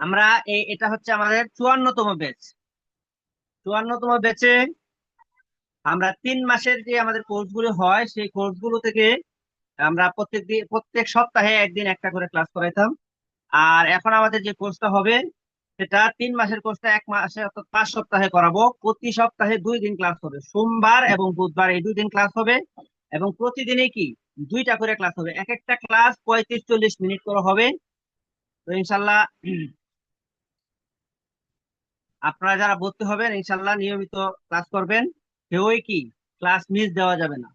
আমরা এই এটা হচ্ছে আমাদের চুয়ান্নতম ব্যাচ চুয়ান্নতম ব্যাচে আমরা তিন মাসের যে আমাদের কোর্সগুলো হয়, সেই কোর্সগুলো থেকে আমরা প্রত্যেক দিন প্রত্যেক সপ্তাহে একদিন একটা করে ক্লাস করাইতাম। আর এখন আমাদের যে কোর্সটা হবে, সেটা তিন মাসের কোর্সটা এক মাসে অর্থাৎ পাঁচ সপ্তাহে করাবো। প্রতি সপ্তাহে দুই দিন ক্লাস হবে। সোমবার এবং বুধবার এই দুই দিন ক্লাস হবে এবং প্রতিদিনই কি? দুইটা করে ক্লাস হবে। এক একটা ক্লাস পঁয়ত্রিশ চল্লিশ মিনিট করে হবে। তো ইনশাল্লাহ আপনারা যারা ভর্তি হবেন ইনশাল্লাহ নিয়মিত ক্লাস করবেন। কেউই কি ক্লাস মিস দেওয়া যাবে না।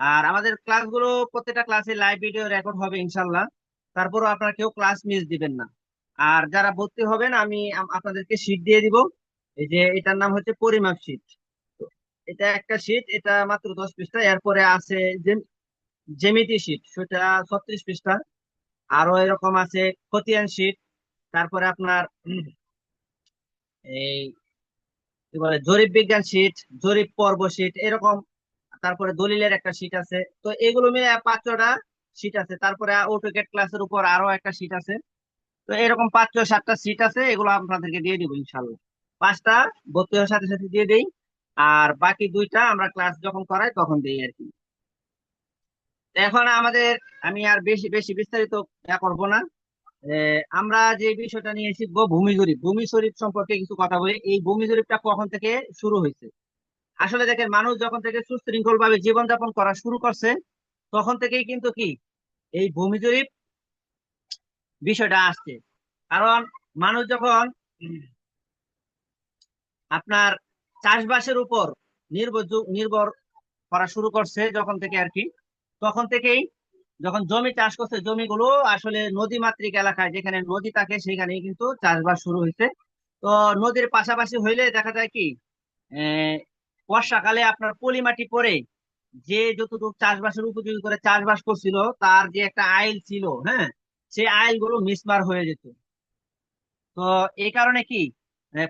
আর আমাদের ক্লাসগুলো, প্রত্যেকটা ক্লাসে লাইভ ভিডিও রেকর্ড হবে ইনশাল্লাহ তারপরও আপনারা কেউ ক্লাস মিস দিবেন না। আর যারা ভর্তি হবেন, আমি আপনাদেরকে শীট দিয়ে দিব। এই যে এটার নাম হচ্ছে পরিমাপ শীট এটা একটা শীট এটা মাত্র দশ পৃষ্ঠা। এরপরে আছে জ্যামিতি শীট সেটা ছত্রিশ পৃষ্ঠা। আরও এরকম আছে খতিয়ান শীট তারপরে আপনার এই কি বলে, জরিপ বিজ্ঞান শীট জরিপ পর্ব শীট এরকম, তারপরে দলিলের একটা শীট আছে। তো এগুলো মিলে পাঁচ ছটা শীট আছে। তারপরে অটোকেট ক্লাসের উপর আরও একটা শীট আছে। তো এরকম পাঁচ ছয় সাতটা সিট আছে, এগুলো আপনাদেরকে দিয়ে দিব ইনশাল্লাহ পাঁচটা ভর্তি হওয়ার সাথে সাথে দিয়ে দেই। আর বাকি দুইটা আমরা ক্লাস যখন করাই, তখন দেই আর কি। এখন আমাদের, আমি আর বেশি বেশি বিস্তারিত করব না। আমরা যে বিষয়টা নিয়ে শিখব ভূমি জরিপ ভূমি জরিপ সম্পর্কে কিছু কথা বলি। এই ভূমি জরিপটা কখন থেকে শুরু হয়েছে? আসলে দেখেন, মানুষ যখন থেকে সুশৃঙ্খল ভাবে জীবনযাপন করা শুরু করছে, তখন থেকেই কিন্তু কি? এই ভূমি জরিপ বিষয়টা আসছে। কারণ মানুষ যখন আপনার চাষবাসের উপর নির্ভর নির্ভর করা শুরু করছে, যখন থেকে আর কি, তখন থেকেই যখন জমি চাষ করছে, জমিগুলো আসলে নদী মাতৃক এলাকায়, যেখানে নদী থাকে সেখানে কিন্তু চাষবাস শুরু হয়েছে। তো নদীর পাশাপাশি হইলে দেখা যায় কি বর্ষাকালে আপনার পলি মাটি পরে যে যতটুকু চাষবাসের উপযোগী করে চাষবাস করছিল, তার যে একটা আইল ছিল হ্যাঁ সেই আইলগুলো মিসমার হয়ে যেত। তো এই কারণে কি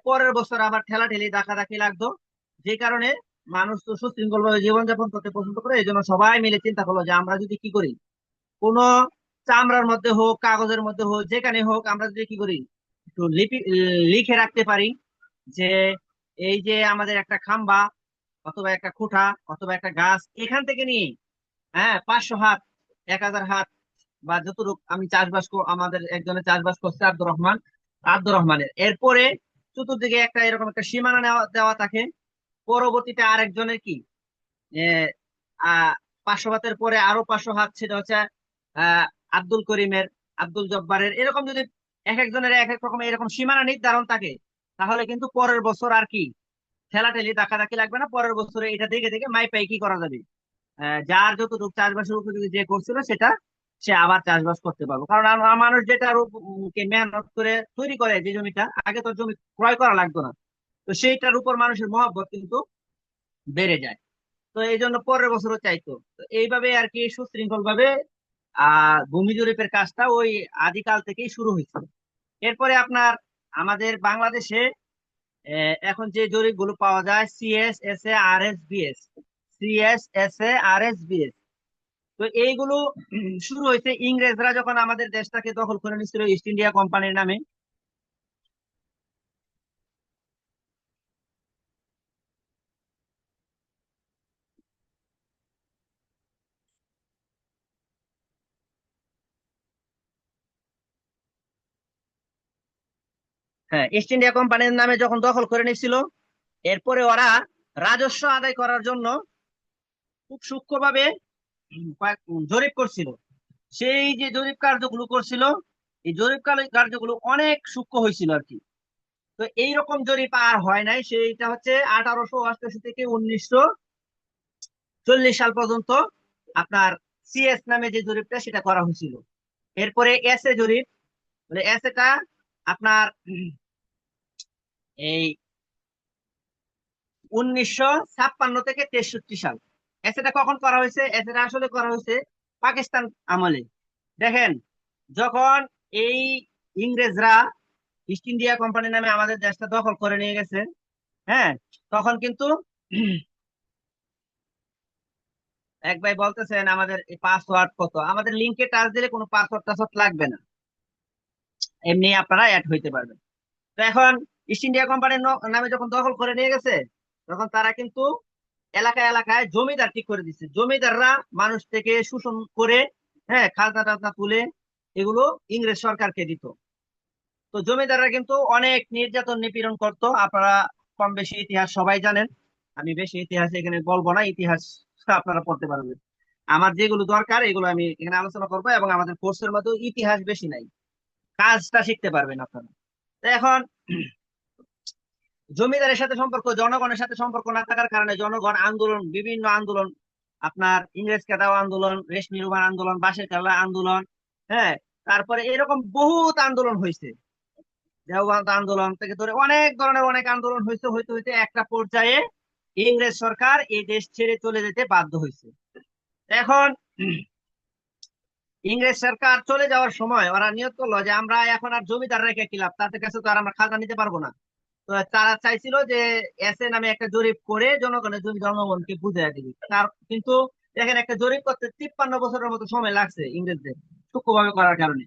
পরের বছর আবার ঠেলাঠেলি ডাকাডাকি লাগতো। যে কারণে মানুষ তো সুশৃঙ্খল ভাবে জীবনযাপন করতে পছন্দ করে এই জন্য সবাই মিলে চিন্তা করল যে আমরা যদি কি করি কোনো চামড়ার মধ্যে হোক, কাগজের মধ্যে হোক, যেখানে হোক, আমরা যদি কি করি, একটু লিপি, লিখে রাখতে পারি যে এই যে আমাদের একটা খাম্বা অথবা একটা খুঁটা অথবা একটা গাছ, এখান থেকে নিয়ে হ্যাঁ পাঁচশো হাত, এক হাজার হাত বা যতটুকু আমি চাষবাস আমাদের একজনের চাষবাস করছে আব্দুর রহমান, আব্দুর রহমানের। এরপরে চতুর্দিকে একটা এরকম একটা সীমানা নেওয়া, দেওয়া থাকে। পরবর্তীতে আরেকজনের কি? আহ পাঁচশো হাতের পরে আরও পাঁচশো হাত, সেটা হচ্ছে আব্দুল করিমের, আব্দুল জব্বারের, এরকম যদি এক একজনের এক এক রকম এরকম সীমানা নির্ধারণ থাকে, তাহলে কিন্তু পরের বছর আর কি ঠেলাঠেলি ডাকাডাকি লাগবে না, পরের বছরে এটা দেখে দেখে মাইপাই কি করা যাবে? যার যতটুকু চাষবাসের উপযোগী যে করছিল সেটা সে আবার চাষবাস করতে পারবে। কারণ মানুষ উপ- মেহনত করে তৈরি করে যে জমিটা, আগে তো জমি ক্রয় করা লাগতো না। তো সেইটার উপর মানুষের মহব্বত কিন্তু বেড়ে যায়। তো এই জন্য পরের বছরও চাইতো। তো এইভাবে আর কি সুশৃঙ্খল ভাবে আহ, ভূমি জরিপের কাজটা ওই আদিকাল থেকেই শুরু হয়েছে। এরপরে আপনার আমাদের বাংলাদেশে এখন যে জরিপগুলো পাওয়া যায় CS S A R S BS CS S A R S BS তো এইগুলো শুরু হয়েছে ইংরেজরা যখন আমাদের দেশটাকে দখল করে নিয়েছিল, ইস্ট ইন্ডিয়া কোম্পানির নামে। হ্যাঁ ইস্ট ইন্ডিয়া কোম্পানির নামে যখন দখল করে নিচ্ছিল এরপরে ওরা রাজস্ব আদায় করার জন্য খুব সূক্ষ্মভাবে জরিপ করছিল। সেই যে জরিপ কার্যগুলো করছিল, এই জরিপ কার্যগুলো অনেক সূক্ষ্ম হয়েছিল আর কি। তো এইরকম জরিপ আর হয় নাই, সেইটা হচ্ছে আঠারোশো অষ্টাশি থেকে উনিশশো চল্লিশ সাল পর্যন্ত আপনার সিএস নামে যে জরিপটা, সেটা করা হয়েছিল। এরপরে এস এ জরিপ মানে এস এটা আপনার এই উনিশশো ছাপ্পান্ন থেকে তেষট্টি সাল। এস এটা কখন করা হয়েছে? এস এটা আসলে করা হয়েছে পাকিস্তান আমলে। দেখেন, যখন এই ইংরেজরা ইস্ট ইন্ডিয়া কোম্পানি নামে আমাদের দেশটা দখল করে নিয়ে গেছে হ্যাঁ তখন কিন্তু এক ভাই বলতেছেন, আমাদের পাসওয়ার্ড কত? আমাদের লিঙ্কে টাচ দিলে কোনো পাসওয়ার্ড টাসওয়ার্ড লাগবে না। এমনি আপনারা অ্যাড হইতে পারবেন। তো এখন ইস্ট ইন্ডিয়া কোম্পানির নামে যখন দখল করে নিয়ে গেছে, তখন তারা কিন্তু এলাকায় এলাকায় জমিদার ঠিক করে দিচ্ছে। জমিদাররা মানুষ থেকে শোষণ করে হ্যাঁ খাজনা টাজনা তুলে এগুলো ইংরেজ সরকারকে দিত। তো জমিদাররা কিন্তু অনেক নির্যাতন নিপীড়ন করত। আপনারা কম বেশি ইতিহাস সবাই জানেন। আমি বেশি ইতিহাস এখানে বলব না, ইতিহাস আপনারা পড়তে পারবেন। আমার যেগুলো দরকার, এগুলো আমি এখানে আলোচনা করব এবং আমাদের কোর্সের মধ্যে ইতিহাস বেশি নাই। কাজটা শিখতে পারবেন আপনারা। এখন জমিদারের সাথে সম্পর্ক, জনগণের সাথে সম্পর্ক না থাকার কারণে জনগণ আন্দোলন, বিভিন্ন আন্দোলন, আপনার ইংরেজ কেদাও আন্দোলন, রেশমি রুমান আন্দোলন বাসের কেল্লা আন্দোলন হ্যাঁ তারপরে এরকম বহুত আন্দোলন হয়েছে দেওবন্দ আন্দোলন থেকে ধরে অনেক ধরনের অনেক আন্দোলন হয়েছে হইতে হইতে একটা পর্যায়ে ইংরেজ সরকার এই দেশ ছেড়ে চলে যেতে বাধ্য হয়েছে এখন ইংরেজ সরকার চলে যাওয়ার সময় ওরা নিয়ত করল যে আমরা এখন আর জমিদার রেখে কি লাভ? তাদের কাছে তো আর আমরা খাজনা নিতে পারব না। তো তারা চাইছিল যে এসে নামে একটা জরিপ করে জনগণের জমি জনগণকে বুঝাই দিবি। তার কিন্তু দেখেন একটা জরিপ করতে তিপ্পান্ন বছরের মতো সময় লাগছে ইংরেজদের সূক্ষ্মভাবে করার কারণে।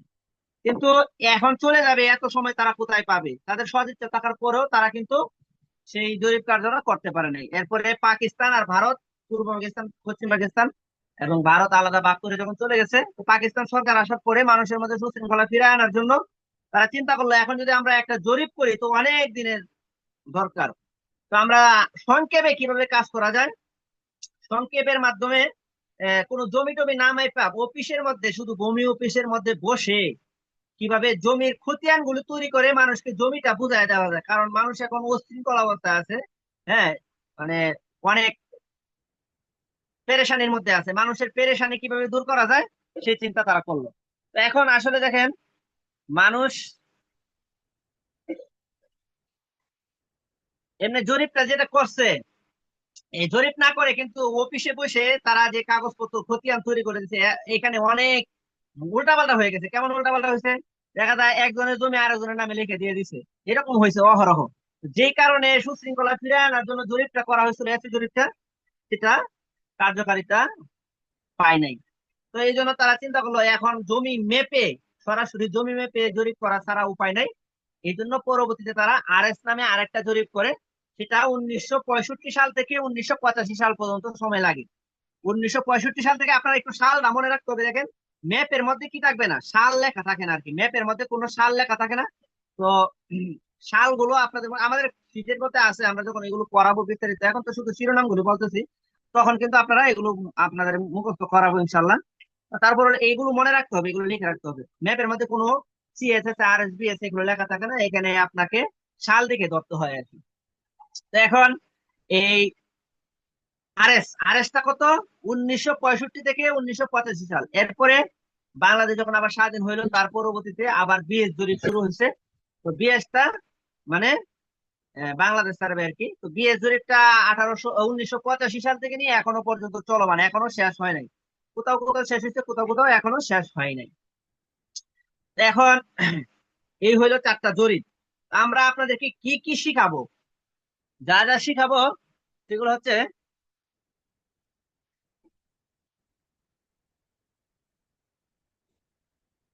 কিন্তু এখন চলে যাবে, এত সময় তারা কোথায় পাবে? তাদের সদিচ্ছা থাকার পরেও তারা কিন্তু সেই জরিপ কার্যটা করতে পারে নাই। এরপরে পাকিস্তান আর ভারত, পূর্ব পাকিস্তান, পশ্চিম পাকিস্তান এবং ভারত আলাদা ভাগ করে যখন চলে গেছে, তো পাকিস্তান সরকার আসার পরে মানুষের মধ্যে সুশৃঙ্খলা ফিরিয়ে আনার জন্য তারা চিন্তা করল, এখন যদি আমরা একটা জরিপ করি, তো অনেক দিনের দরকার। তো আমরা সংক্ষেপে কীভাবে কাজ করা যায়? সংক্ষেপের মাধ্যমে কোনো জমি টমি না মাইপা অফিসের মধ্যে, শুধু ভূমি অফিসের মধ্যে বসে কীভাবে জমির খতিয়ানগুলো তৈরি করে মানুষকে জমিটা বুঝাই দেওয়া যায়। কারণ মানুষ এখন অশৃঙ্খল অবস্থায় আছে হ্যাঁ? মানে অনেক পেরেশানির মধ্যে আছে। মানুষের পেরেশানি কীভাবে দূর করা যায়, সেই চিন্তা তারা করল। তো এখন আসলে দেখেন, মানুষ এমনি জরিপটা যেটা করছে, এই জরিপ না করে কিন্তু অফিসে বসে তারা যে কাগজপত্র, খতিয়ান তৈরি করে দিচ্ছে এখানে অনেক উল্টাপাল্টা হয়ে গেছে। কেমন উল্টাপাল্টা হয়েছে? দেখা যায় একজনের জমি আরেকজনের নামে লিখে দিয়ে দিছে এরকম হয়েছে অহরহ। যে কারণে সুশৃঙ্খলা ফিরে আনার জন্য জরিপটা করা হয়েছিল, এসি জরিপটা, সেটা কার্যকারিতা পায় নাই। তো এই জন্য তারা চিন্তা করল, এখন জমি মেপে, সরাসরি জমি মেপে জরিপ করা ছাড়া উপায় নাই। এই জন্য পরবর্তীতে তারা আর এস নামে আরেকটা জরিপ করে। সেটা উনিশশো সাল থেকে উনিশশো সাল পর্যন্ত সময় লাগে। উনিশশো সাল থেকে আপনারা একটু সাল না মনে রাখতে হবে, দেখেন। ম্যাপের মধ্যে কি থাকবে না? সাল লেখা থাকে না আর কি। ম্যাপের মধ্যে কোনো সাল লেখা থাকে না। তো সালগুলো আপনাদের আমাদের শীতের মধ্যে আছে, আমরা যখন এগুলো করাবো বিস্তারিত, এখন তো শুধু শিরোনামগুলো বলতেছি। তখন কিন্তু আপনারা এগুলো আপনাদের মুখস্থ করাবো ইনশাল্লাহ তারপর এইগুলো মনে রাখতে হবে, এগুলো লিখে রাখতে হবে। ম্যাপের মধ্যে কোনো সিএসএস আর এস বিএস এগুলো লেখা থাকে না, এখানে আপনাকে সাল ধরতে হয় আর কি। তো এখন এই কত? উনিশশো পঁয়ষট্টি থেকে উনিশশো পঁচাশি সাল। এরপরে বাংলাদেশ যখন আবার স্বাধীন হইল, তার পরবর্তীতে আবার বিএস জরিপ শুরু হয়েছে। তো বিএসটা মানে বাংলাদেশ সার্ভে আর কি। তো বিএস জরিপটা আঠারোশো উনিশশো পঁচাশি সাল থেকে নিয়ে এখনও পর্যন্ত চলমান, এখনও শেষ হয় নাই। কোথাও কোথাও শেষ হয়েছে, কোথাও কোথাও এখনও শেষ হয় নাই। এখন এই হইল চারটা জরিপ। আমরা আপনাদেরকে কি কি শিখাবো? যা যা শিখাবো, সেগুলো হচ্ছে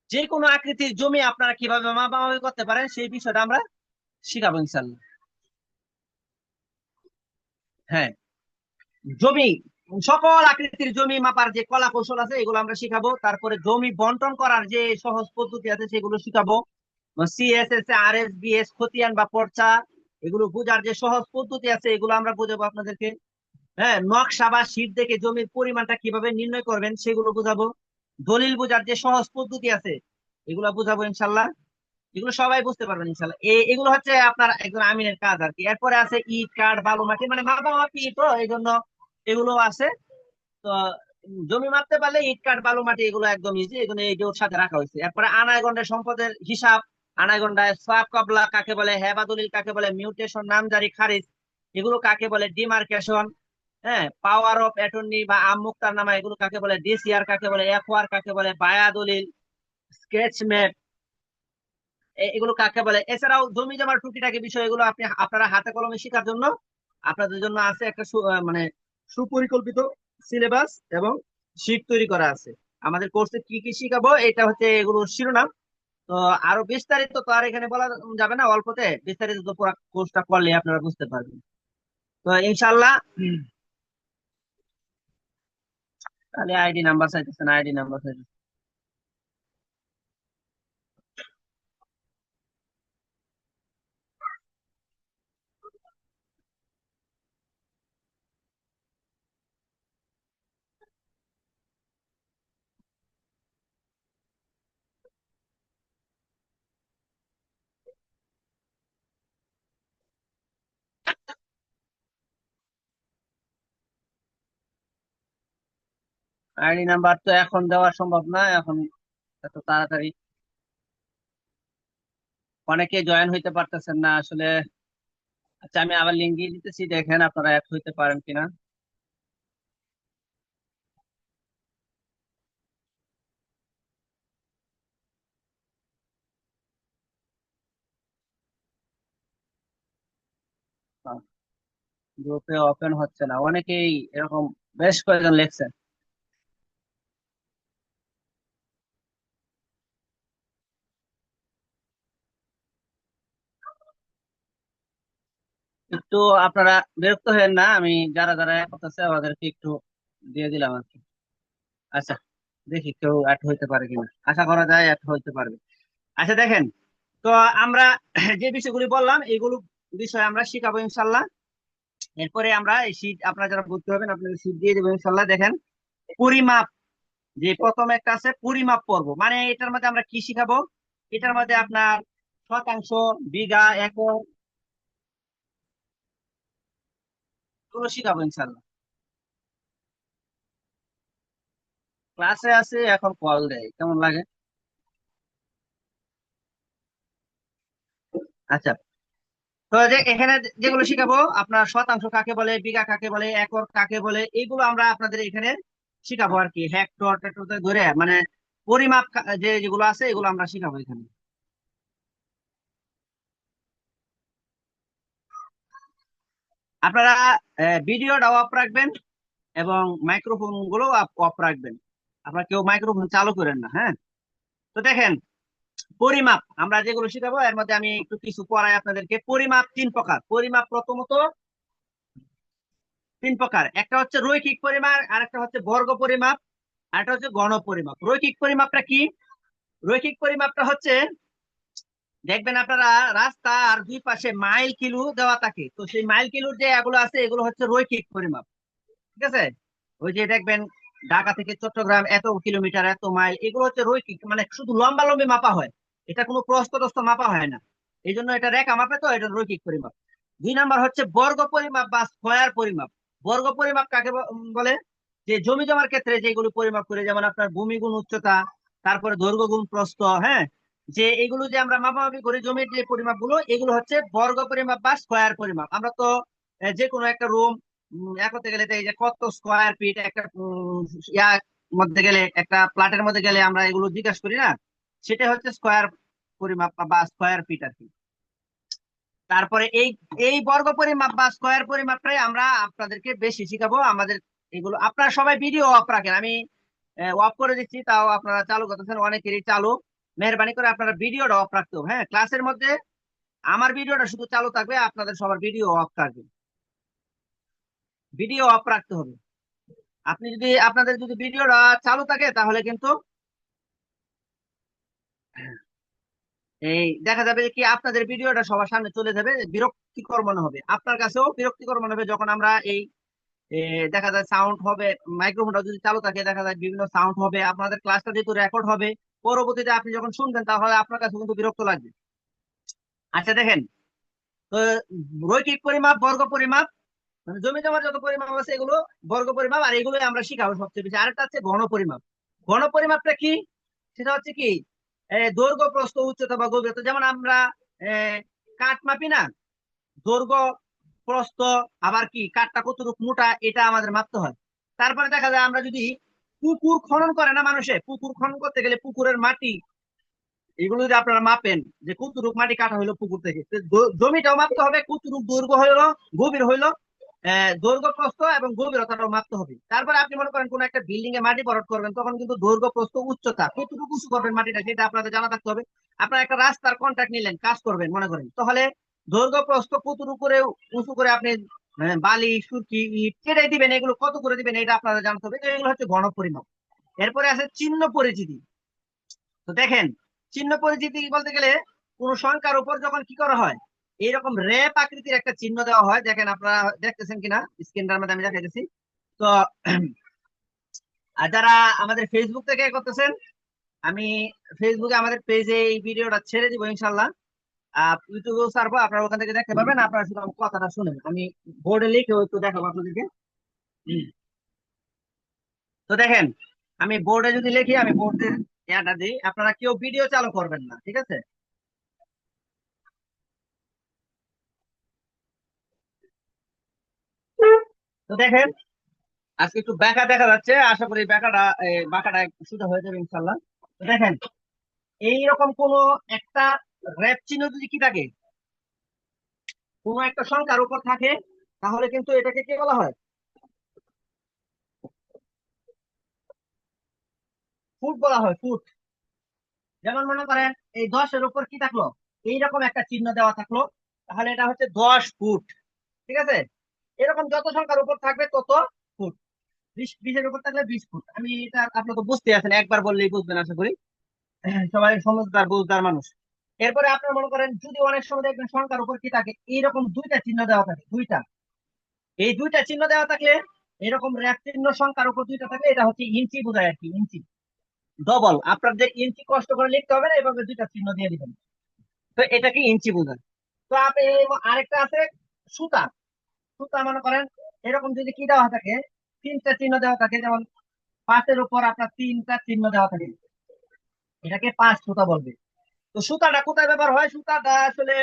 যে কোনো আকৃতির জমি আপনারা কীভাবে মাপামাপি করতে পারেন, সেই বিষয়টা আমরা শিখাবো ইনশাল্লাহ হ্যাঁ। জমি, সকল আকৃতির জমি মাপার যে কলা কৌশল আছে, এগুলো আমরা শিখাবো। তারপরে জমি বন্টন করার যে সহজ পদ্ধতি আছে, সেগুলো শিখাবো। সিএসএস আর এস খতিয়ান বা পর্চা, এগুলো বোঝার যে সহজ পদ্ধতি আছে, এগুলো আমরা বোঝাবো আপনাদেরকে। হ্যাঁ নকশা বা শীত দেখে জমির পরিমাণটা কীভাবে নির্ণয় করবেন, সেগুলো বোঝাবো। দলিল বোঝার যে সহজ পদ্ধতি আছে, এগুলো বোঝাবো ইনশাল্লাহ। এগুলো সবাই বুঝতে পারবেন ইনশাল্লাহ এগুলো হচ্ছে আপনার একজন আমিনের কাজ আর কি এরপরে আছে ইট কাঠ বালু মাটি মানে মাপামাপি তো এই জন্য এগুলো আছে। তো, জমি মাপতে পারলে ইট কাঠ বালু মাটি এগুলো একদম ইজি এগুলো এইগুলোর সাথে রাখা হয়েছে। এরপরে আনায়গন্ডের সম্পদের হিসাব আনায়গন্ডায় সাব কবলা কাকে বলে হেবা দলিল কাকে বলে, মিউটেশন, নামজারি, খারিজ, এগুলো কাকে বলে, ডিমার্কেশন হ্যাঁ পাওয়ার অফ অ্যাটর্নি বা আমুক্তার নামা, এগুলো কাকে বলে, ডিসিআর কাকে বলে, এফওয়ার কাকে বলে বায়া দলিল স্কেচ ম্যাপ এগুলো কাকে বলে? এছাড়াও জমি জমার টুকিটাকি বিষয় এগুলো আপনি আপনারা হাতে কলমে শেখার জন্য আপনাদের জন্য আছে একটা মানে সুপরিকল্পিত সিলেবাস এবং শিট তৈরি করা আছে। আমাদের কোর্সে কি কি শিখাবো এটা হচ্ছে এগুলো শিরোনাম। তো আরও বিস্তারিত তো আর এখানে বলা যাবে না অল্পতে বিস্তারিত তো পুরো কোর্সটা করলে আপনারা বুঝতে পারবেন। তো ইনশাল্লাহ তাহলে আইডি নাম্বার চাইতেছেন আইডি নাম্বার চাইতেছেন। আইডি নাম্বার তো এখন দেওয়া সম্ভব না, এখন এত তাড়াতাড়ি। অনেকে জয়েন হইতে পারতেছেন না আসলে। আচ্ছা আমি আবার লিঙ্ক দিয়ে দিতেছি, দেখেন আপনারা অ্যাড হইতে পারেন কিনা। গ্রুপে ওপেন হচ্ছে না। অনেকেই এরকম বেশ কয়েকজন লেখছেন। একটু আপনারা বিরক্ত হয়েন না, আমি যারা যারা করতেছে আমাদেরকে একটু দিয়ে দিলাম আর কি। আচ্ছা দেখি কেউ অ্যাড হইতে পারে কিনা। আশা করা যায় অ্যাড হইতে পারবে। আচ্ছা দেখেন, তো আমরা যে বিষয়গুলি বললাম, এইগুলো বিষয় আমরা শিখাবো ইনশাল্লাহ এরপরে আমরা এই শীট আপনারা যারা ভর্তি হবেন, আপনাদের শীট দিয়ে দেবো ইনশাল্লাহ দেখেন, পরিমাপ, যে প্রথম একটা আছে, পরিমাপ পর্ব। মানে এটার মধ্যে আমরা কি শিখাবো? এটার মধ্যে আপনার শতাংশ, বিঘা, একর এগুলো শিখাবো ইনশাল্লাহ ক্লাসে আছে এখন কল দেয় কেমন লাগে? আচ্ছা তো যে এখানে যেগুলো শিখাবো, আপনার শতাংশ কাকে বলে, বিঘা কাকে বলে, একর কাকে বলে, এইগুলো আমরা আপনাদের এখানে শিখাবো আর কি। হেক্টর টেক্টর ধরে মানে পরিমাপ যে যেগুলো আছে, এগুলো আমরা শিখাবো এখানে। আপনারা ভিডিওটা অফ রাখবেন এবং মাইক্রোফোনগুলো অফ রাখবেন। আপনারা কেউ মাইক্রোফোন চালু করেন না হ্যাঁ? তো দেখেন, পরিমাপ, আমরা যেগুলো শিখাবো, এর মধ্যে আমি একটু কিছু পড়াই আপনাদেরকে। পরিমাপ তিন প্রকার। পরিমাপ প্রথমত তিন প্রকার। একটা হচ্ছে রৈখিক পরিমাপ আর একটা হচ্ছে বর্গ পরিমাপ আর একটা হচ্ছে গণ পরিমাপ। রৈখিক পরিমাপটা কি? রৈখিক পরিমাপটা হচ্ছে দেখবেন আপনারা রাস্তা আর দুই পাশে মাইল কিলো দেওয়া থাকে। তো সেই মাইল কিলোর যে এগুলো আছে, এগুলো হচ্ছে রৈখিক পরিমাপ। ঠিক আছে? ওই যে দেখবেন ঢাকা থেকে চট্টগ্রাম এত কিলোমিটার, এত মাইল, এগুলো হচ্ছে রৈখিক মানে শুধু লম্বা লম্বি মাপা হয়। এটা কোনো প্রস্থ টস্থ মাপা হয় না। এই জন্য এটা রেখা মাপে তো, এটা রৈখিক পরিমাপ। দুই নাম্বার হচ্ছে বর্গ পরিমাপ বা স্কয়ার পরিমাপ। বর্গ পরিমাপ কাকে বলে? যে জমি জমার ক্ষেত্রে যেগুলো পরিমাপ করে, যেমন আপনার ভূমি গুণ উচ্চতা, তারপরে দৈর্ঘ্য গুণ প্রস্থ হ্যাঁ? যে এগুলো যে আমরা মাপামাপি করি জমির যে পরিমাপগুলো এগুলো হচ্ছে বর্গ পরিমাপ বা স্কয়ার পরিমাপ। আমরা তো যে কোনো একটা রুম গেলে এই যে কত স্কয়ার ফিট একটা মধ্যে গেলে, একটা প্লাটের মধ্যে গেলে আমরা এগুলো জিজ্ঞাসা করি না? সেটা হচ্ছে স্কয়ার পরিমাপ বা স্কয়ার ফিট আর কি। তারপরে এই এই বর্গ পরিমাপ বা স্কয়ার পরিমাপটাই আমরা আপনাদেরকে বেশি শিখাবো। আমাদের এগুলো, আপনারা সবাই ভিডিও অফ রাখেন। আমি অফ করে দিচ্ছি, তাও আপনারা চালু করতেছেন, অনেকেরই চালু। মেহরবানি করে আপনারা ভিডিওটা অফ রাখতে হবে। হ্যাঁ ক্লাসের মধ্যে আমার ভিডিওটা শুধু চালু থাকবে, আপনাদের সবার ভিডিও অফ থাকবে। ভিডিও অফ রাখতে হবে। আপনি যদি, আপনাদের যদি ভিডিওটা চালু থাকে, তাহলে কিন্তু এই দেখা যাবে কি আপনাদের ভিডিওটা সবার সামনে চলে যাবে, বিরক্তিকর মনে হবে। আপনার কাছেও বিরক্তিকর মনে হবে যখন আমরা এই দেখা যায় সাউন্ড হবে মাইক্রোফোনটা যদি চালু থাকে, দেখা যায় বিভিন্ন সাউন্ড হবে, আপনাদের ক্লাসটা যেহেতু রেকর্ড হবে পরবর্তীতে আপনি যখন শুনবেন, তাহলে আপনার কাছে কিন্তু বিরক্ত লাগবে। আচ্ছা দেখেন, তো রৈখিক পরিমাপ, বর্গ পরিমাপ মানে জমি জমার যত পরিমাপ আছে, এগুলো বর্গ পরিমাপ, আর এগুলোই আমরা শিখাবো সবচেয়ে বেশি। আরেকটা হচ্ছে ঘন পরিমাপ। ঘন পরিমাপটা কি? সেটা হচ্ছে কি? দৈর্ঘ্য, প্রস্থ, উচ্চতা বা গভীরতা। যেমন আমরা কাঠ মাপি না? দৈর্ঘ্য, প্রস্থ, আবার কি? কাঠটা কতটুকু মোটা, এটা আমাদের মাপতে হয়। তারপরে দেখা যায়, আমরা যদি পুকুর খনন করে না মানুষে? পুকুর খনন করতে গেলে পুকুরের মাটি, এগুলো যদি আপনারা মাপেন, যে কতটুক মাটি কাটা হইল পুকুর থেকে? জমিটাও মাপতে হবে, কতটুক দৈর্ঘ্য হইল, গভীর হইল দৈর্ঘ্য প্রস্থ এবং গভীরতাটাও মাপতে হবে। তারপরে আপনি মনে করেন কোন একটা বিল্ডিং এ মাটি বরট করবেন, তখন কিন্তু দৈর্ঘ্য প্রস্থ উচ্চতা, কতটুকু উঁচু করবেন মাটিটা সেটা আপনাদের জানা থাকতে হবে। আপনার একটা রাস্তার কন্ট্রাক্ট নিলেন, কাজ করবেন মনে করেন। তাহলে দৈর্ঘ্য প্রস্থ কতটুকু করে উঁচু করে আপনি বালি, সুরকি, ইট কেটে দিবেন, এগুলো কত করে দিবেন এটা আপনাদের জানতে হবে। এগুলো হচ্ছে গণপরিমাপ এরপরে আছে চিহ্ন পরিচিতি। তো দেখেন, চিহ্ন পরিচিতি বলতে গেলে কোন সংখ্যার উপর যখন কি করা হয়, এইরকম র্যাপ আকৃতির একটা চিহ্ন দেওয়া হয়। দেখেন আপনারা দেখতেছেন কিনা? স্ক্রিনটার মধ্যে আমি দেখাইতেছি তো, আর যারা আমাদের ফেসবুক থেকে করতেছেন, আমি ফেসবুকে আমাদের পেজে এই ভিডিওটা ছেড়ে দিব ইনশাল্লাহ ইউটিউবেও ছাড়বো, আপনারা ওখান থেকে দেখতে পাবেন আপনারা শুধু আমার কথাটা শুনেন। আমি বোর্ডে লিখে একটু দেখাবো আপনাদেরকে। তো দেখেন, আমি বোর্ডে যদি লিখি, আমি বোর্ডের ইয়াটা দিই, আপনারা কেউ ভিডিও চালু করবেন না, ঠিক আছে? তো দেখেন, আজকে একটু ব্যাকা দেখা যাচ্ছে, আশা করি ব্যাকাটা বাঁকাটা একটু হয়ে যাবে ইনশাল্লাহ দেখেন, এইরকম কোন একটা র্যাপ চিহ্ন যদি কি থাকে? কোন একটা সংখ্যার উপর থাকে, তাহলে কিন্তু এটাকে কি বলা হয়? ফুট বলা হয়, ফুট। যেমন মনে করেন, এই দশের উপর কি থাকল? এইরকম একটা চিহ্ন দেওয়া থাকল, তাহলে এটা হচ্ছে দশ ফুট। ঠিক আছে? এরকম যত সংখ্যার উপর থাকবে, তত ফুট। বিশ, বিশের উপর থাকলে বিশ ফুট। আমি এটা, আপনার তো বুঝতে আছেন, একবার বললেই বুঝবেন, আশা করি। সবাই সমজদার বুঝদার মানুষ। এরপরে আপনার মনে করেন যদি অনেক সময় দেখবেন সংখ্যার উপর কি থাকে, এইরকম দুইটা চিহ্ন দেওয়া থাকে, দুইটা। এই দুইটা চিহ্ন দেওয়া থাকলে এরকম র্যাপ চিহ্ন সংখ্যার উপর দুইটা থাকলে এটা হচ্ছে ইঞ্চি বোঝায় আর কি, ইঞ্চি। ডবল আপনার যে ইঞ্চি কষ্ট করে লিখতে হবে না, এভাবে দুইটা চিহ্ন দিয়ে দিবেন। তো এটাকে ইঞ্চি বোঝায়। তো আপনি আরেকটা আছে, সুতা। সুতা মনে করেন, এরকম যদি কি দেওয়া থাকে, তিনটা চিহ্ন দেওয়া থাকে, যেমন পাঁচের উপর আপনার তিনটা চিহ্ন দেওয়া থাকে। এটাকে পাঁচ সুতা বলবে। তো সুতাটা কোথায় ব্যবহার হয়? সুতাটা আসলে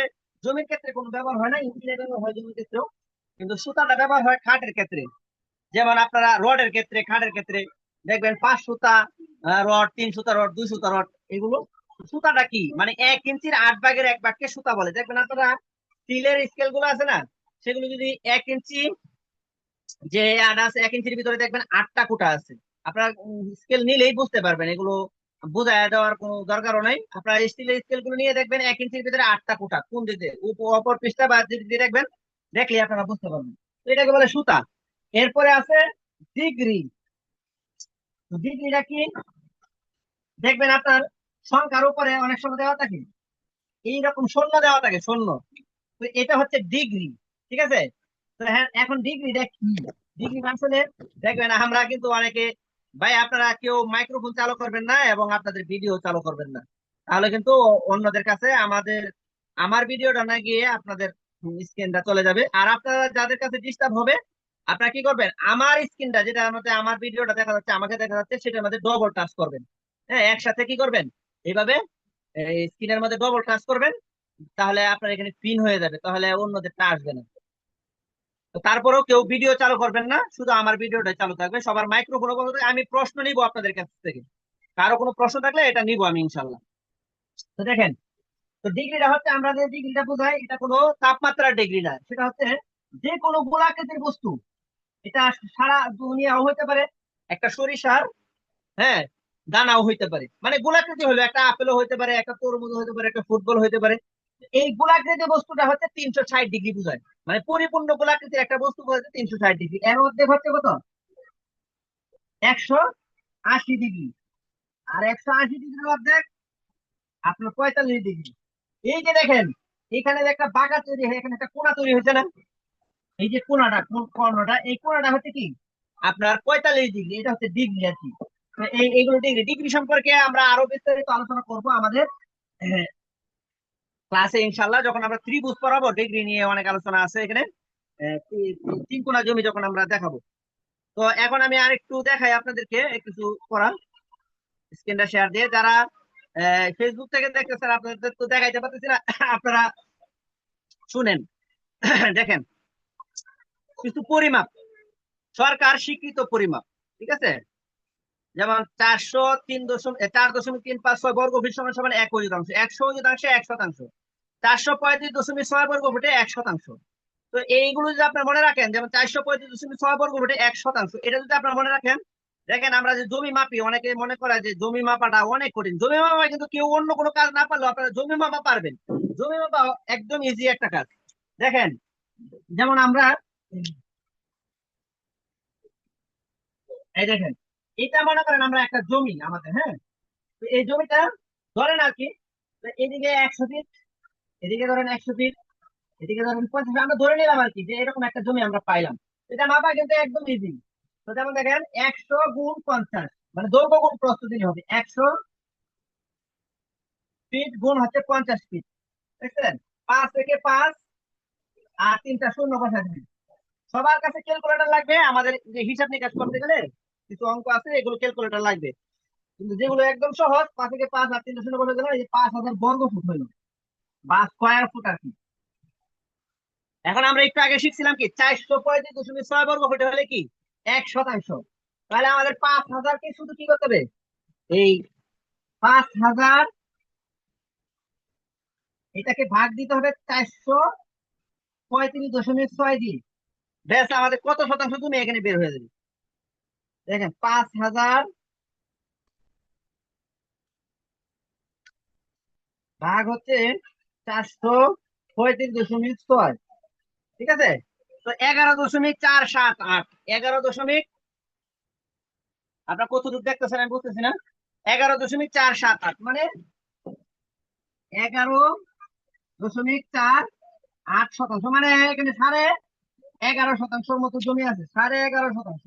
জমির ক্ষেত্রে কোনো ব্যবহার হয় না, ইঞ্জিনের ব্যবহার হয় জমির ক্ষেত্রেও। কিন্তু সুতাটা ব্যবহার হয় খাটের ক্ষেত্রে। যেমন আপনারা রডের ক্ষেত্রে, খাটের ক্ষেত্রে দেখবেন পাঁচ সুতা রড, তিন সুতা রড, দুই সুতা রড, এগুলো সুতাটা কি? মানে এক ইঞ্চির আট ভাগের এক ভাগকে সুতা বলে। দেখবেন আপনারা স্টিলের স্কেলগুলো আছে না? সেগুলো যদি এক ইঞ্চি, যে আট আছে, এক ইঞ্চির ভিতরে দেখবেন আটটা কুটা আছে। আপনারা স্কেল নিলেই বুঝতে পারবেন এগুলো বোঝায় দেওয়ার কোনো দরকারও নাই। আপনারা স্টিলের স্কেলগুলো নিয়ে দেখবেন, এক ইঞ্চির ভিতরে আটটা কুটা, কোন দিকে অপর পৃষ্ঠা বা দিক দেখবেন দেখলে আপনারা বুঝতে পারবেন। এটাকে বলে সুতা। এরপরে আছে ডিগ্রি ডিগ্রিটা কি? দেখবেন আপনার সংখ্যার উপরে অনেক সময় দেওয়া থাকে। এইরকম শূন্য দেওয়া থাকে, শূন্য। তো এটা হচ্ছে ডিগ্রি ঠিক আছে? তো হ্যাঁ এখন ডিগ্রিটা কি? ডিগ্রি আসলে দেখবেন আমরা কিন্তু অনেকে ভাই, আপনারা কেউ মাইক্রোফোন চালু করবেন না এবং আপনাদের ভিডিও চালু করবেন না। তাহলে কিন্তু অন্যদের কাছে আমাদের, আমার ভিডিওটা না গিয়ে আপনাদের স্ক্রিনটা চলে যাবে। আর আপনারা যাদের কাছে ডিস্টার্ব হবে, আপনারা কি করবেন? আমার স্ক্রিনটা যেটা মধ্যে আমার ভিডিওটা দেখা যাচ্ছে, আমাকে দেখা যাচ্ছে, সেটার মধ্যে ডবল টাচ করবেন। হ্যাঁ একসাথে কি করবেন? এইভাবে স্ক্রিনের মধ্যে ডবল টাচ করবেন, তাহলে আপনার এখানে পিন হয়ে যাবে, তাহলে অন্যদেরটা আসবে না। তারপরেও কেউ ভিডিও চালু করবেন না, শুধু আমার ভিডিওটা চালু থাকবে। সবার মাইক্রোফোন আমি প্রশ্ন নিব আপনাদের কাছ থেকে। কারও কোনো প্রশ্ন থাকলে এটা নিব আমি ইনশাল্লাহ তো দেখেন, তো ডিগ্রিটা হচ্ছে, আমরা যে ডিগ্রিটা বোঝাই, এটা কোনো তাপমাত্রার ডিগ্রি না। সেটা হচ্ছে, যে কোনো গোলাকৃতির বস্তু, এটা সারা দুনিয়াও হইতে পারে, একটা সরিষার হ্যাঁ দানাও হইতে পারে। মানে গোলাকৃতি হলো, একটা আপেলও হইতে পারে, একটা তরমুজ হইতে পারে, একটা ফুটবল হইতে পারে। এই গোলাকৃতি বস্তুটা হচ্ছে তিনশো ষাট ডিগ্রি বোঝায়। মানে পরিপূর্ণ গোলাকৃতির একটা বস্তু বোঝাচ্ছে তিনশো ষাট ডিগ্রি। এর মধ্যে হচ্ছে কত? একশো আশি ডিগ্রি। আর একশো আশি ডিগ্রির অর্ধেক আপনার পঁয়তাল্লিশ ডিগ্রি। এই যে দেখেন, এখানে একটা বাঁকা তৈরি হয়, এখানে একটা কোনা তৈরি হয়েছে না? এই যে কোনাটা, কোন কর্ণটা, এই কোনাটা হচ্ছে কি? আপনার পঁয়তাল্লিশ ডিগ্রি, এটা হচ্ছে ডিগ্রি আর কি। এইগুলো ডিগ্রি। ডিগ্রি সম্পর্কে আমরা আরও বিস্তারিত আলোচনা করব আমাদের ক্লাসে ইনশাল্লাহ যখন আমরা ত্রিভুজ পড়াবো ডিগ্রি নিয়ে অনেক আলোচনা আছে এখানে। তিন জমি যখন আমরা দেখাবো। তো এখন আমি আর একটু দেখাই আপনাদেরকে কিছু করা স্ক্রিনটা শেয়ার দিয়ে। যারা ফেসবুক থেকে দেখতেছেন, আপনাদের তো দেখাইতে পারতেছি না, আপনারা শুনেন। দেখেন, কিছু পরিমাপ, সরকার স্বীকৃত পরিমাপ, ঠিক আছে? যেমন চারশো তিন দশমিক চার দশমিক তিন পাঁচ ছয় বর্গ ফিট সমান সমান এক শতাংশ একশো শতাংশে এক শতাংশ। চারশো পঁয়ত্রিশ দশমিক ছয় বর্গ ফুটে এক শতাংশ। তো এইগুলো যদি আপনার মনে রাখেন, যেমন চারশো পঁয়ত্রিশ দশমিক ছয় বর্গ ফুটে এক শতাংশ, এটা যদি আপনার মনে রাখেন, দেখেন আমরা যে জমি মাপি, অনেকে মনে করে যে জমি মাপাটা অনেক কঠিন। জমি মাপা কিন্তু কেউ অন্য কোনো কাজ না পারলেও আপনারা জমি মাপা পারবেন। জমি মাপা একদম ইজি একটা কাজ। দেখেন, যেমন আমরা, এই দেখেন এটা মনে করেন আমরা একটা জমি আমাদের হ্যাঁ? এই জমিটা ধরেন আর কি এদিকে একশো ফিট এদিকে ধরেন একশো ফিট এদিকে ধরেন পঞ্চাশ আমরা ধরে নিলাম আর কি যে এরকম একটা জমি আমরা পাইলাম। এটা মাপা কিন্তু একদম ইজি তো যেমন দেখেন, একশো গুণ পঞ্চাশ মানে দৈর্ঘ্য গুণ প্রস্থ দিলে হবে। একশো ফিট গুণ হচ্ছে পঞ্চাশ ফিট বুঝছেন? পাঁচ থেকে পাঁচ আর তিনটা শূন্য বসা সবার কাছে ক্যালকুলেটর লাগবে, আমাদের হিসাব নিকাশ করতে গেলে কিছু অঙ্ক আছে, এগুলো ক্যালকুলেটর লাগবে কিন্তু যেগুলো একদম সহজ, পাঁচ থেকে পাঁচ আর তিনটা শূন্য বসা দিলে এই পাঁচ হাজার বর্গ ফুট হইল বা স্কোয়ার ফুট আর কি। এখন আমরা একটু আগে শিখছিলাম কি, চারশো পঁয়ত্রিশ দশমিক ছয় বর্গ ফুট হলে কি? এক শতাংশ। তাহলে আমাদের পাঁচ হাজার কে শুধু কি করতে হবে? এই পাঁচ হাজার, এটাকে ভাগ দিতে হবে চারশো পঁয়ত্রিশ দশমিক ছয় দিয়ে। ব্যাস, আমাদের কত শতাংশ তুমি এখানে বের হয়ে যাবে? দেখেন, পাঁচ হাজার ভাগ হচ্ছে চারশো পঁয়ত্রিশ দশমিক ছয়। ঠিক আছে? তো এগারো দশমিক চার সাত আট। এগারো দশমিক আপনার কতটুকু দেখতেছেন আমি বুঝতেছি না। এগারো দশমিক চার সাত আট মানে এগারো দশমিক চার আট শতাংশ। মানে এখানে সাড়ে এগারো শতাংশের মতো জমি আছে। সাড়ে এগারো শতাংশ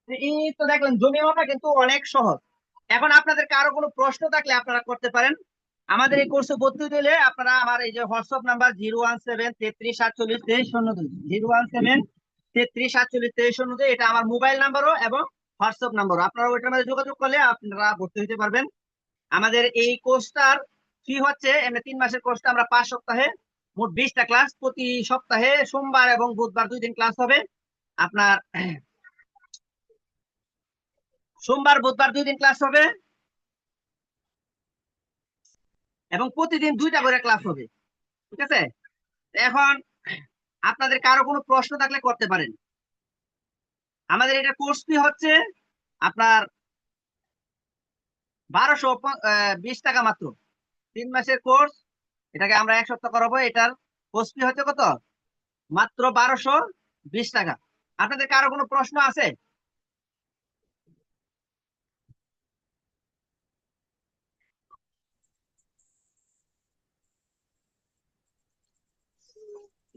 তো এই তো দেখলেন, জমি মাপা কিন্তু অনেক সহজ। এখন আপনাদের কারও কোনো প্রশ্ন থাকলে আপনারা করতে পারেন। আমাদের এই কোর্সে ভর্তি হলে আপনারা আমার এই যে WhatsApp number zero one seven তেত্রিশ সাতচল্লিশ তেইশ শূন্য দুই, জিরো ওয়ান সেভেন তেত্রিশ সাতচল্লিশ তেইশ শূন্য দুই, এটা আমার মোবাইল নাম্বারও এবং হোয়াটসঅ্যাপ নাম্বারও। আপনারা ওইটার মধ্যে যোগাযোগ করলে আপনারা ভর্তি হতে পারবেন। আমাদের এই কোর্সটার ফি হচ্ছে, এমনি তিন মাসের কোর্সটা আমরা পাঁচ সপ্তাহে, মোট বিশটা ক্লাস প্রতি সপ্তাহে সোমবার এবং বুধবার দুই দিন ক্লাস হবে। আপনার সোমবার, বুধবার দুই দিন ক্লাস হবে। এবং প্রতিদিন দুইটা করে ক্লাস হবে। ঠিক আছে? এখন আপনাদের কারও কোনো প্রশ্ন থাকলে করতে পারেন। আমাদের এটা কোর্স ফি হচ্ছে আপনার বারোশো বিশ টাকা মাত্র। তিন মাসের কোর্স এটাকে আমরা এক সপ্তাহ করাবো। এটার কোর্স ফি হচ্ছে কত? মাত্র বারোশো বিশ টাকা। আপনাদের কারও কোনো প্রশ্ন আছে?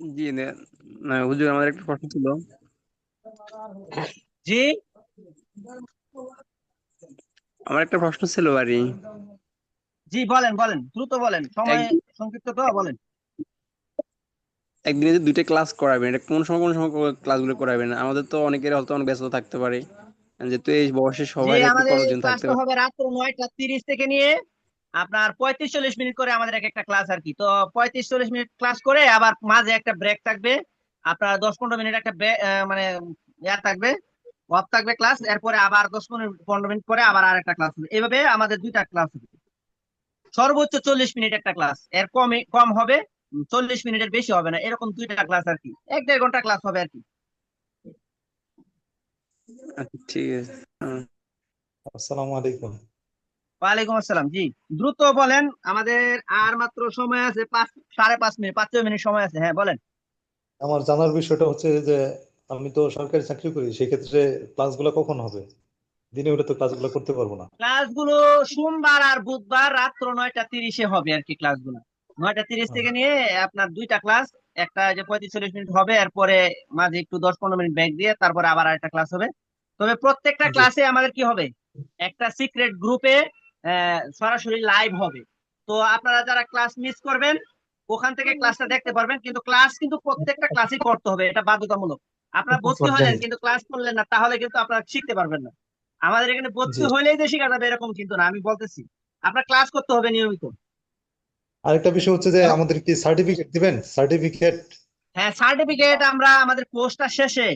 জি হুজুর আমার একটা প্রশ্ন ছিল। জি? আমার একটা প্রশ্ন ছিল বাড়ি। জি বলেন বলেন দ্রুত বলেন সময় সংক্ষিপ্ত তো বলেন। একদিনে যে দুইটা ক্লাস করাবেন এটা কোন সময় কোন সময় ক্লাসগুলো করাবেন? আমাদের তো অনেকের হয়তো অনেক ব্যস্ত থাকতে পারে। যেহেতু এই বয়সে সবাই একটু আমাদের কর্মজন থাকতে হবে রাত্র নয়টা তিরিশ থেকে নিয়ে আপনার পঁয়ত্রিশ চল্লিশ মিনিট করে আমাদের এক একটা ক্লাস আর কি। তো পঁয়ত্রিশ চল্লিশ মিনিট ক্লাস করে আবার মাঝে একটা ব্রেক থাকবে। আপনার দশ পনেরো মিনিট একটা মানে ইয়ার থাকবে অফ থাকবে ক্লাস এরপরে আবার দশ পনেরো পনেরো মিনিট পরে আবার আর একটা ক্লাস হবে। এভাবে আমাদের দুইটা ক্লাস হবে। সর্বোচ্চ চল্লিশ মিনিট একটা ক্লাস এর কমে কম হবে চল্লিশ মিনিটের বেশি হবে না। এরকম দুইটা ক্লাস আর কি। এক দেড় ঘণ্টা ক্লাস হবে আর কি। আচ্ছা, ঠিক আছে। হ্যাঁ। আসসালামু আলাইকুম। ওয়ালাইকুম আসসালাম। জি দ্রুত বলেন আমাদের আর মাত্র সময় আছে পাঁচ সাড়ে পাঁচ মিনিট পাঁচ ছয় মিনিট সময় আছে। হ্যাঁ বলেন। আমার জানার বিষয়টা হচ্ছে যে আমি তো সরকারি চাকরি করি সেক্ষেত্রে ক্লাসগুলো কখন হবে? দিনে হলে তো ক্লাসগুলো করতে পারব না। ক্লাসগুলো সোমবার আর বুধবার রাত্র নয়টা তিরিশে হবে আর কি ক্লাসগুলো। নয়টা তিরিশ থেকে নিয়ে আপনার দুইটা ক্লাস একটা যে পঁয়ত্রিশ চল্লিশ মিনিট হবে এরপরে মাঝে একটু দশ পনেরো মিনিট ব্রেক দিয়ে তারপরে আবার আরেকটা ক্লাস হবে। তবে প্রত্যেকটা ক্লাসে আমাদের কি হবে? একটা সিক্রেট গ্রুপে সরাসরি লাইভ হবে। তো আপনারা যারা ক্লাস মিস করবেন ওখান থেকে ক্লাসটা দেখতে পারবেন কিন্তু ক্লাস কিন্তু প্রত্যেকটা ক্লাসই করতে হবে এটা বাধ্যতামূলক। আপনারা ভর্তি হলেন কিন্তু ক্লাস করলেন না তাহলে কিন্তু আপনারা শিখতে পারবেন না। আমাদের এখানে ভর্তি জি। হলেই যে শেখা যাবে এরকম কিন্তু না আমি বলতেছি। আপনার ক্লাস করতে হবে নিয়মিত। আরেকটা বিষয় হচ্ছে যে আমাদের কি সার্টিফিকেট দিবেন? সার্টিফিকেট হ্যাঁ সার্টিফিকেট আমরা আমাদের কোর্সটা শেষে।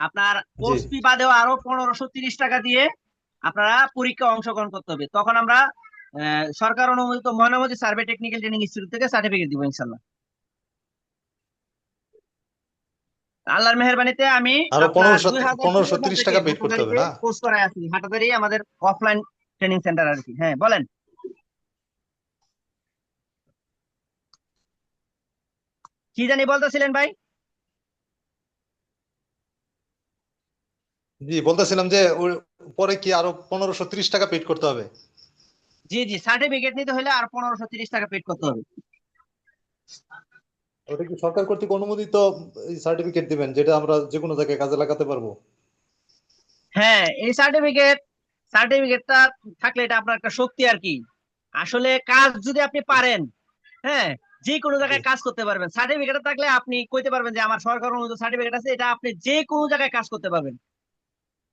আপনার কোর্স ফি বাদেও আরও পনেরোশো তিরিশ টাকা দিয়ে আপনারা পরীক্ষা অংশগ্রহণ করতে হবে। তখন আমরা সরকার অনুমোদিত Mainamati survey technical training institute থেকে সার্টিফিকেট দিব ইনশাল্লাহ আল্লাহর মেহরবানিতে আমি আরও আপনার 1500 2016 1530 সাল টাকা থেকে করতে হবে, না? কোর্স করায় আছি হাটাজারি আমাদের অফলাইন ট্রেনিং সেন্টার আর কি। হ্যাঁ বলেন। কি জানি বলতেছিলেন ভাই? জি বলতেছিলাম যে পরে কি আরও পনেরোশো ত্রিশ টাকা পেড করতে হবে? জি জি সার্টিফিকেট নিতে হলে আর পনেরোশো তিরিশ টাকা পেড করতে হবে। ওটা কি সরকার কর্তৃক অনুমোদিত সার্টিফিকেট দিবেন যেটা আমরা যে কোনো জায়গায় কাজে লাগাতে পারব? হ্যাঁ এই সার্টিফিকেট সার্টিফিকেটটা থাকলে এটা আপনার একটা শক্তি আর কি। আসলে কাজ যদি আপনি পারেন হ্যাঁ যে কোনো জায়গায় কাজ করতে পারবেন। সার্টিফিকেট থাকলে আপনি কইতে পারবেন যে আমার সরকার অনুমোদিত সার্টিফিকেট আছে এটা আপনি যে কোনো জায়গায় কাজ করতে পারবেন।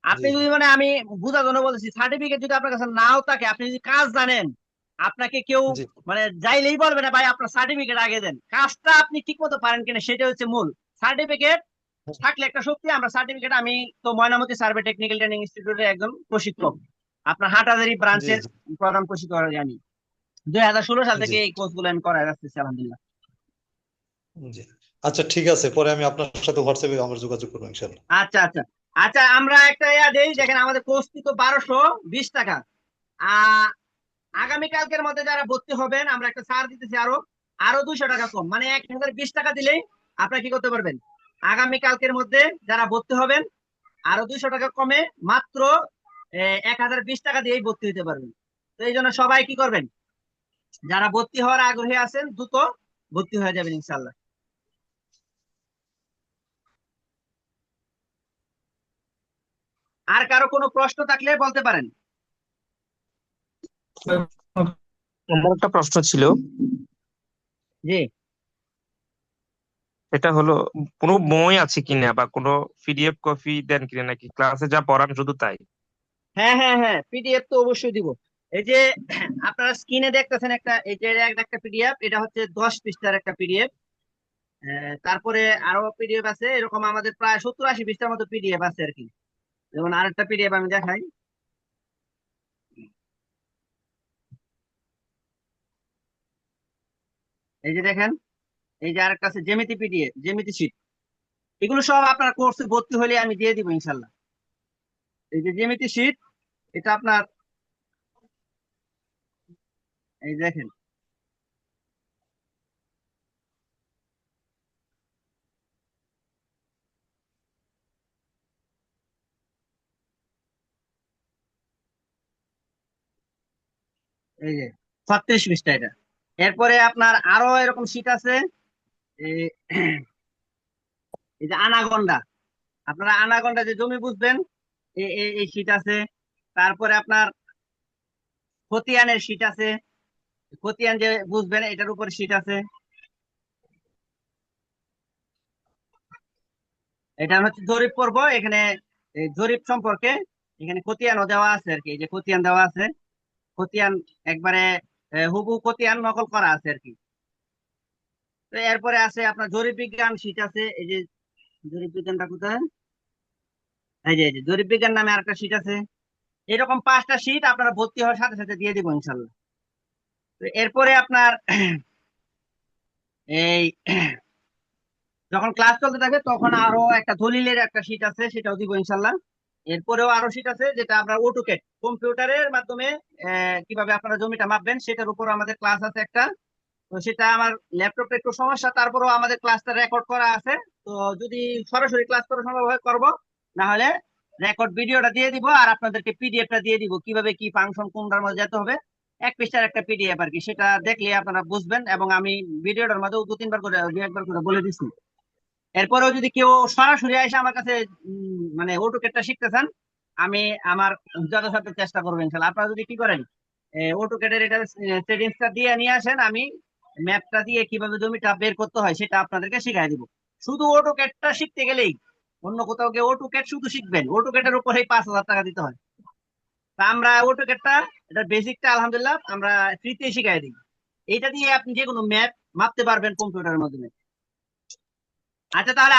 আপনি যদি মানে আমি বোঝার জন্য বলতেছি সার্টিফিকেট যদি আপনার কাছে নাও থাকে আপনি যদি কাজ জানেন আপনাকে কেউ মানে যাইলেই বলবে না ভাই আপনার সার্টিফিকেট আগে দেন। কাজটা আপনি ঠিক মতো পারেন কিনা সেটা হচ্ছে মূল। সার্টিফিকেট থাকলে একটা শক্তি আমরা সার্টিফিকেট আমি তো ময়নামতি সার্ভে টেকনিক্যাল ট্রেনিং ইনস্টিটিউটের একজন প্রশিক্ষক। আপনার হাটাজারি ব্রাঞ্চের প্রধান প্রশিক্ষক আমি দুই হাজার ষোলো সাল থেকে এই কোর্সগুলো আমি করাই আসতেছি আলহামদুলিল্লাহ। আচ্ছা ঠিক আছে। পরে আমি আপনার সাথে হোয়াটসঅ্যাপে আমার যোগাযোগ করব ইনশাল্লাহ আচ্ছা আচ্ছা। আচ্ছা আমরা একটা ইয়া দেই, দেখেন আমাদের কোর্স তো বারোশো বিশ টাকা। আহ আগামীকালকের মধ্যে যারা ভর্তি হবেন, আমরা একটা ছাড় দিতেছি আরও আরও দুইশো টাকা কম মানে এক হাজার বিশ টাকা দিলেই আপনারা কি করতে পারবেন? আগামীকালকের মধ্যে যারা ভর্তি হবেন, আরও দুইশো টাকা কমে মাত্র এক হাজার বিশ টাকা দিয়েই ভর্তি হতে পারবেন। তো এই জন্য সবাই কি করবেন? যারা ভর্তি হওয়ার আগ্রহী আছেন, দ্রুত ভর্তি হয়ে যাবেন ইনশাল্লাহ আর কারও কোনো প্রশ্ন থাকলে বলতে পারেন। আমার একটা প্রশ্ন ছিল। জি। এটা হলো কোনো বই আছে কিনা বা কোনো পিডিএফ কপি দেন কিনা নাকি ক্লাসে যা পড়ান শুধু তাই? হ্যাঁ হ্যাঁ হ্যাঁ পিডিএফ তো অবশ্যই দিব। এই যে আপনারা স্ক্রিনে দেখতেছেন একটা এই যে একটা পিডিএফ এটা হচ্ছে দশ পৃষ্ঠার একটা পিডিএফ তারপরে আরও পিডিএফ আছে এরকম আমাদের প্রায় সত্তর আশি পৃষ্ঠার মতো পিডিএফ আছে আর কি। যেমন আরেকটা পিডিএফ আমি দেখাই। এই যে দেখেন, এই যে আরেকটা আছে, জ্যামিতি পিডিএফ জ্যামিতি শীট এগুলো সব আপনার কোর্সে ভর্তি হলে আমি দিয়ে দিব ইনশাল্লাহ এই যে জ্যামিতি শীট এটা আপনার এই দেখেন এই যে, ছত্রিশ পৃষ্ঠা এটা। এরপরে আপনার আরও এরকম আছে এই যে আনাগন্ডা। আপনারা আনাগন্ডা যে জমি বুঝবেন এই আছে। তারপরে আপনার খতিয়ানের শীট আছে। খতিয়ান যে বুঝবেন, এটার উপর শীট আছে। এটা হচ্ছে জরিপ পর্ব, এখানে জরিপ সম্পর্কে এখানে খতিয়ানও দেওয়া আছে আর কি যে খতিয়ান দেওয়া আছে। খতিয়ান, একবারে হুবহু খতিয়ান নকল করা আছে আর কি। তো এরপরে আছে আপনার জরিপ বিজ্ঞান শীট আছে, এই যে জরিপ বিজ্ঞানটা কোথায়? এই যে জরিপ বিজ্ঞান নামে আরেকটা শীট আছে। এরকম পাঁচটা শীট আপনারা ভর্তি হওয়ার সাথে সাথে দিয়ে দিব ইনশাল্লাহ। তো এরপরে আপনার, এই, যখন ক্লাস চলতে থাকবে তখন আরও একটা দলিলের একটা শীট আছে, সেটাও দিব ইনশাল্লাহ। এরপরেও আরও শীট আছে, যেটা আপনার অটোকেট কম্পিউটারের মাধ্যমে কীভাবে আপনারা জমিটা মাপবেন, সেটার উপর আমাদের ক্লাস আছে একটা। তো সেটা আমার ল্যাপটপে একটু সমস্যা, তারপরেও আমাদের ক্লাসটা রেকর্ড করা আছে। তো যদি সরাসরি ক্লাস করা সম্ভব হয়, করব। না হলে রেকর্ড ভিডিওটা দিয়ে দিব, আর আপনাদেরকে পিডিএফটা দিয়ে দিব, কীভাবে কি ফাংশন কোনটার মধ্যে যেতে হবে। এক পৃষ্ঠার একটা পিডিএফ আর কি, সেটা দেখলে আপনারা বুঝবেন, এবং আমি ভিডিওটার মধ্যেও দু তিনবার করে দু একবার করে বলে দিচ্ছি এরপরেও যদি কেউ সরাসরি এসে আমার কাছে মানে অটোকেটটা শিখতে চান, আমি আমার যথাসাধ্য চেষ্টা করব ইনশাল্লাহ। আপনারা যদি কি করেন অটোকেটের এটা সেটিংসটা দিয়ে নিয়ে আসেন, আমি ম্যাপটা দিয়ে কীভাবে জমিটা বের করতে হয় সেটা আপনাদেরকে শিখাই দিব। শুধু অটোকেটটা শিখতে গেলেই, অন্য কোথাও গিয়ে অটোকেট শুধু শিখবেন অটোকেটের উপরেই পাঁচ হাজার টাকা দিতে হয়। তা আমরা অটোকেটটা এটা বেসিকটা আলহামদুলিল্লাহ, আমরা ফ্রিতে শিখাই দিই। এইটা দিয়ে আপনি যে কোনো ম্যাপ মাপতে পারবেন কম্পিউটারের মাধ্যমে। আচ্ছা তাহলে